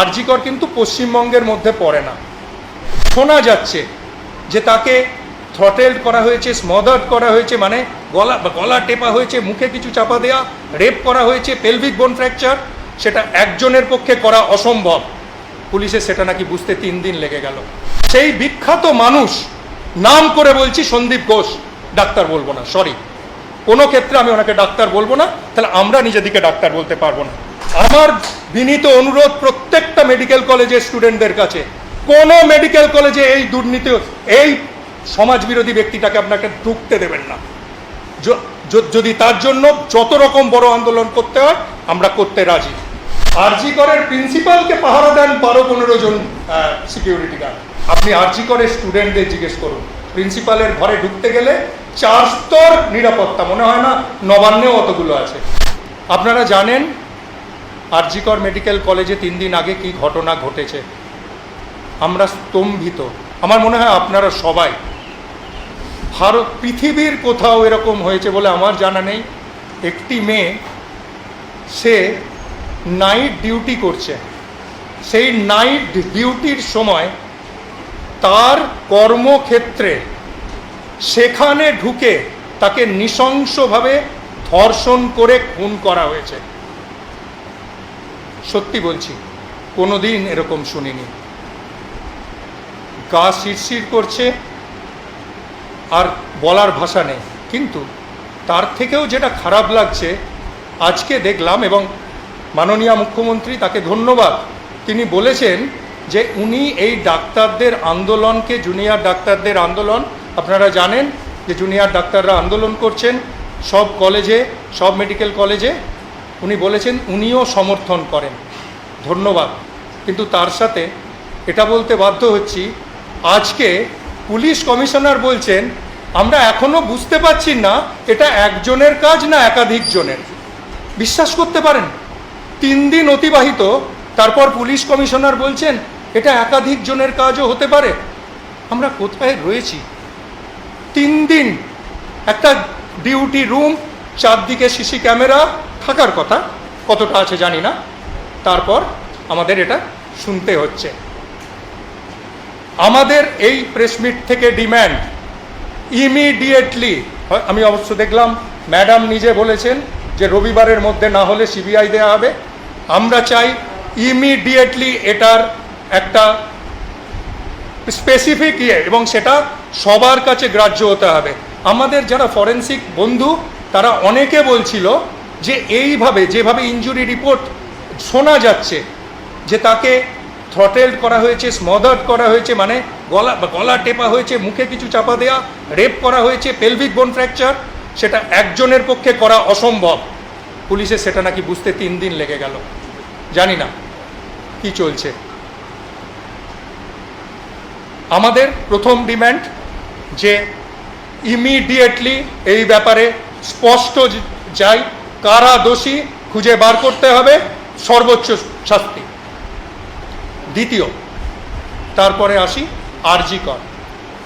আরজিকর কিন্তু পশ্চিমবঙ্গের মধ্যে পড়ে না। শোনা যাচ্ছে যে তাকে থ্রটেলড করা হয়েছে স্মদার্ড করা হয়েছে মানে গলা গলা টেপা হয়েছে, মুখে কিছু চাপা দেওয়া রেপ করা হয়েছে পেলভিক বোন ফ্র্যাকচার সেটা একজনের পক্ষে করা অসম্ভব। পুলিশের সেটা নাকি বুঝতে তিন দিন লেগে গেল। সেই বিখ্যাত মানুষ, নাম করে বলছি সন্দীপ ঘোষ, ডাক্তার বলব না সরি কোনো ক্ষেত্রে আমি ওনাকে ডাক্তার বলব না, তাহলে আমরা নিজেদিকে ডাক্তার বলতে পারব না। আমার বিনীত অনুরোধ প্রত্যেকটা মেডিকেল কলেজের স্টুডেন্টদের কাছে। কোনো মেডিকেল কলেজে এই দুর্নীতি, এই সমাজবিরোধী ব্যক্তিটাকে আপনাকে ঢুকতে দেবেন না। যদি তার জন্য যত রকম বড় আন্দোলন করতে হয়, আমরা করতে রাজি। আরজি করের প্রিন্সিপালকে পাহারা দেন বারো পনেরো জন সিকিউরিটি গার্ড আপনি আরজি করের স্টুডেন্টদের জিজ্ঞেস করুন। প্রিন্সিপালের ঘরে ঢুকতে গেলে চার স্তর নিরাপত্তা, মনে হয় না? নবান্নেও অতগুলো আছে। আপনারা জানেন আরজিকর মেডিকেল কলেজে তিন দিন আগে কি ঘটনা ঘটেছে? আমরা স্তম্ভিত। আমার মনে হয় আপনারা সবাই। ভারত পৃথিবীর কোথাও এরকম হয়েছে বলে আমার জানা নেই। একটি মেয়ে, সে নাইট ডিউটি করছে। সেই নাইট ডিউটির সময় তার কর্মক্ষেত্রে সেখানে ঢুকে তাকে নৃশংসভাবে ধর্ষণ করে খুন করা হয়েছে। সত্যি বলছি, কোনোদিন এরকম শুনিনি। গা শিরশির করছে, আর বলার ভাষা নেই। কিন্তু তার থেকেও যেটা খারাপ লাগছে, আজকে দেখলাম এবং মাননীয় মুখ্যমন্ত্রী তাকে ধন্যবাদ। তিনি বলেছেন যে উনি এই ডাক্তারদের আন্দোলনকে, জুনিয়র ডাক্তারদের আন্দোলন, আপনারা জানেন যে জুনিয়র ডাক্তাররা আন্দোলন করছেন, সব কলেজে, সব মেডিকেল কলেজে। উনি বলেছেন, উনিও সমর্থন করেন। ধন্যবাদ। কিন্তু তার সাথে এটা বলতে বাধ্য হচ্ছি, আজকে পুলিশ কমিশনার বলছেন, আমরা এখনও বুঝতে পারছি না এটা একজনের কাজ না একাধিক জনের। বিশ্বাস করতে পারেন, তিন দিন অতিবাহিত, তারপর পুলিশ কমিশনার বলছেন, এটা একাধিক জনের কাজও হতে পারে। আমরা কোথায় রয়েছি? তিন দিন একটা ডিউটি রুম, চারদিকে সিসি ক্যামেরা থাকার কথা কতটা আছে জানি না। তারপর আমাদের এটা শুনতে হচ্ছে। আমাদের এই প্রেস মিট থেকে ডিম্যান্ড ইমিডিয়েটলি আমি অবশ্য দেখলাম ম্যাডাম নিজে বলেছেন যে রবিবারের মধ্যে না হলে সিবিআই দেওয়া হবে। আমরা চাই ইমিডিয়েটলি এটার একটা স্পেসিফিক ইয়ে এবং সেটা সবার কাছে গ্রাহ্য হতে হবে। আমাদের যারা ফরেন্সিক বন্ধু, তারা অনেকে বলছিল যে এইভাবে, যেভাবে ইনজুরি রিপোর্ট শোনা যাচ্ছে, যে তাকে থ্রটেলড করা হয়েছে স্মদার্ড করা হয়েছে মানে গলা গলা টেপা হয়েছে, মুখে কিছু চাপা দেওয়া রেপ করা হয়েছে পেলভিক বোন ফ্র্যাকচার সেটা একজনের পক্ষে করা অসম্ভব। পুলিশের সেটা নাকি বুঝতে তিন দিন লেগে গেল। জানি না কি চলছে। আমাদের প্রথম ডিম্যান্ড যে ইমিডিয়েটলি এই ব্যাপারে স্পষ্ট যাই কারা দোষী খুঁজে বার করতে হবে? সর্বোচ্চ শাস্তি। দ্বিতীয়, তারপরে আসি আরজি কর।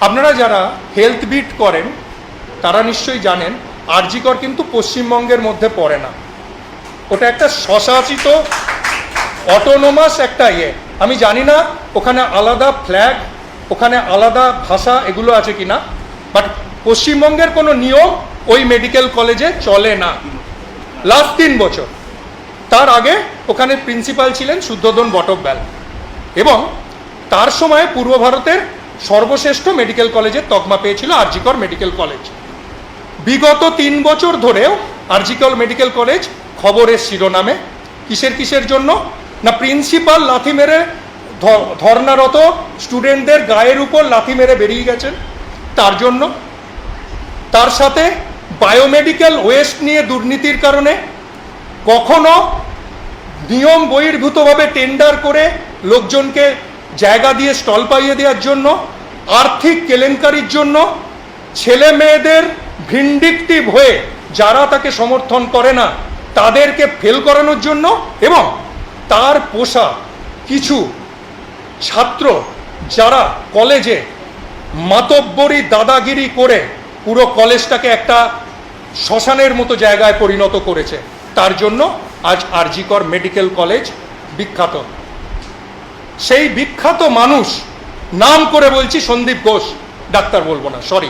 আপনারা যারা হেলথ বিট করেন, তারা নিশ্চয়ই জানেন, আরজি কর কিন্তু পশ্চিমবঙ্গের মধ্যে পড়ে না। ওটা একটা স্বশাসিত অটোনোমাস একটা ইয়ে। আমি জানি না ওখানে আলাদা ফ্ল্যাগ ওখানে আলাদা ভাষা, এগুলো আছে কি না বাট পশ্চিমবঙ্গের কোনো নিয়ম ওই মেডিকেল কলেজে চলে না। লাস্ট তিন বছর। তার আগে ওখানে প্রিন্সিপাল ছিলেন শুদ্ধোধন বটব্যাল এবং তার সময়ে পূর্ব ভারতের সর্বশ্রেষ্ঠ মেডিকেল কলেজের তকমা পেয়েছিল আরজিকর মেডিকেল কলেজ। বিগত তিন বছর ধরেও আরজিকল মেডিকেল কলেজ খবরের শিরোনামে। কিসের কিসের জন্য? না, প্রিন্সিপাল লাথি মেরে ধর্নারত স্টুডেন্টদের গায়ের উপর লাথি মেরে বেরিয়ে গেছেন। তার জন্য। তার সাথে বায়োমেডিক্যাল ওয়েস্ট নিয়ে দুর্নীতির কারণে কখনো নিয়ম বহির্ভূতভাবে টেন্ডার করে লোকজনকে জায়গা দিয়ে স্টল পাইয়ে দেওয়ার জন্য, আর্থিক কেলেঙ্কারির জন্য ছেলে মেয়েদের ভিন্ডিকটিভ হয়ে যারা তাকে সমর্থন করে না, তাদেরকে ফেল করানোর জন্য এবং তার পোষা কিছু ছাত্র যারা কলেজে মাতব্বরি দাদাগিরি করে পুরো কলেজটাকে একটা শ্মশানের মতো জায়গায় পরিণত করেছে। তার জন্য আজ আরজিকর মেডিকেল কলেজ বিখ্যাত। সেই বিখ্যাত মানুষ, নাম করে বলছি সন্দীপ ঘোষ, ডাক্তার বলব না সরি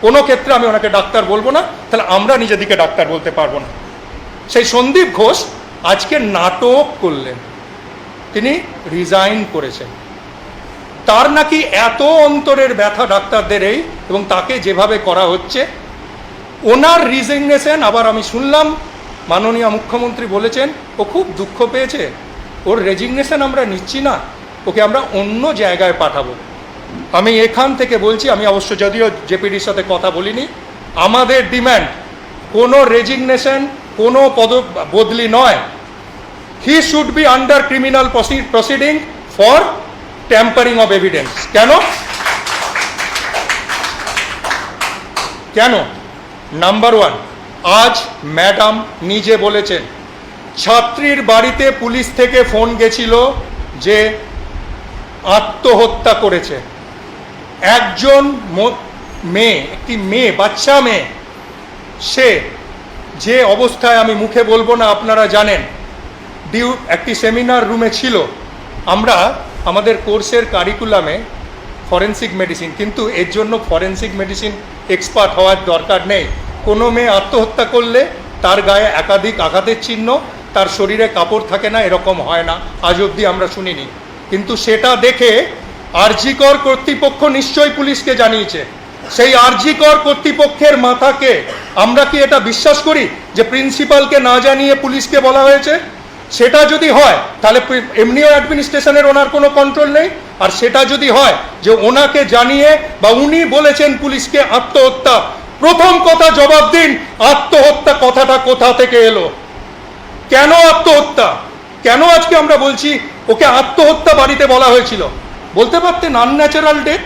কোনো ক্ষেত্রে আমি ওনাকে ডাক্তার বলব না, তাহলে আমরা নিজেদিকে ডাক্তার বলতে পারব না। সেই সন্দীপ ঘোষ আজকে নাটক করলেন। তিনি রিজাইন করেছেন। তার নাকি এত অন্তরের ব্যথা ডাক্তারদের এই, এবং তাকে যেভাবে করা হচ্ছে ওনার রিজিগনেশন আবার আমি শুনলাম, মাননীয় মুখ্যমন্ত্রী বলেছেন, ও খুব দুঃখ পেয়েছে। ওর রেজিগনেশন আমরা নিচ্ছি না, ওকে আমরা অন্য জায়গায় পাঠাবো। আমি এখান থেকে বলছি, আমি অবশ্য যদিও জেপিডির সাথে কথা বলিনি, আমাদের ডিম্যান্ড কোনো রেজিগনেশন কোনো পদ, বদলি নয়। He should be under criminal proceeding for tampering of evidence কেন? কেন? নাম্বার ওয়ান আজ ম্যাডাম নিজে বলেছেন, ছাত্রীর বাড়িতে পুলিশ থেকে ফোন গেছিল যে আত্মহত্যা করেছে। একজন মেয়ে, একটি মেয়ে, বাচ্চা মেয়ে, সে যে অবস্থায় আমি মুখে বলব না আপনারা জানেন, ডিউ, একটি সেমিনার রুমে ছিল। আমরা আমাদের কোর্সের কারিকুলামে ফরেন্সিক মেডিসিন কিন্তু এর জন্য ফরেন্সিক মেডিসিন এক্সপার্ট হওয়ার দরকার নেই। কোনো মেয়ে আত্মহত্যা করলে তার গায়ে একাধিক আঘাতের চিহ্ন, তার শরীরে কাপড় থাকে না, এরকম হয় না। আজ অবধি আমরা শুনিনি। কিন্তু সেটা দেখে আরজিকর কর্তৃপক্ষ নিশ্চয়ই পুলিশকে জানিয়েছে। সেই আরজিকর কর্তৃপক্ষের মাথাকে আমরা কি এটা বিশ্বাস করি যে প্রিন্সিপালকে না জানিয়ে পুলিশকে বলা হয়েছে? সেটা যদি হয়, তাহলে এমনিও অ্যাডমিনিস্ট্রেশনের ওনার কোনো কন্ট্রোল নেই। আর সেটা যদি হয়, যে ওনাকে জানিয়ে বা উনি বলেছেন পুলিশকে আত্মহত্যা, প্রথম কথা জবাব দিন, আত্মহত্যা কথাটা কোথা থেকে এলো? কেন আত্মহত্যা? কেন আজকে আমরা বলছি ওকে আত্মহত্যা বাড়িতে বলা হয়েছিল? বলতে পারতেন আনন্যাচারাল ডেথ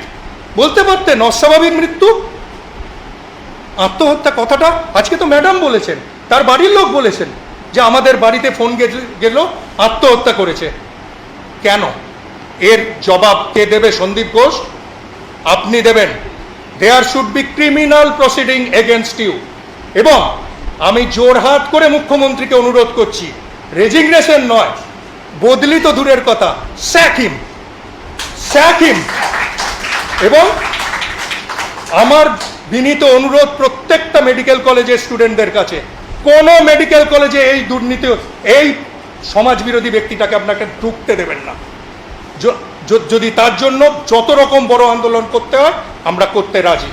বলতে পারতেন অস্বাভাবিক মৃত্যু? আত্মহত্যা কথাটা আজকে তো ম্যাডাম বলেছেন, তার বাড়ির লোক বলেছেন। যে আমাদের বাড়িতে ফোন গেল আত্মহত্যা করেছে। কেন? এর জবাব কে দেবে সন্দীপ ঘোষ? আপনি দেবেন। There should be criminal proceeding against you এবং আমি জোরহাট করে মুখ্যমন্ত্রীকে অনুরোধ করছি। রেজিগনেশন নয়। বদলি তো দূরের কথা। স্যাক হিম স্যাক হিম এবং আমার বিনীত অনুরোধ প্রত্যেকটা মেডিকেল কলেজের স্টুডেন্টদের কাছে। কোনো মেডিকেল কলেজে এই দুর্নীতি, এই সমাজ বিরোধী ব্যক্তিটাকে আপনাকে ঢুকতে দেবেন না। যদি তার জন্য যত রকম বড় আন্দোলন করতে হয়, আমরা করতে রাজি।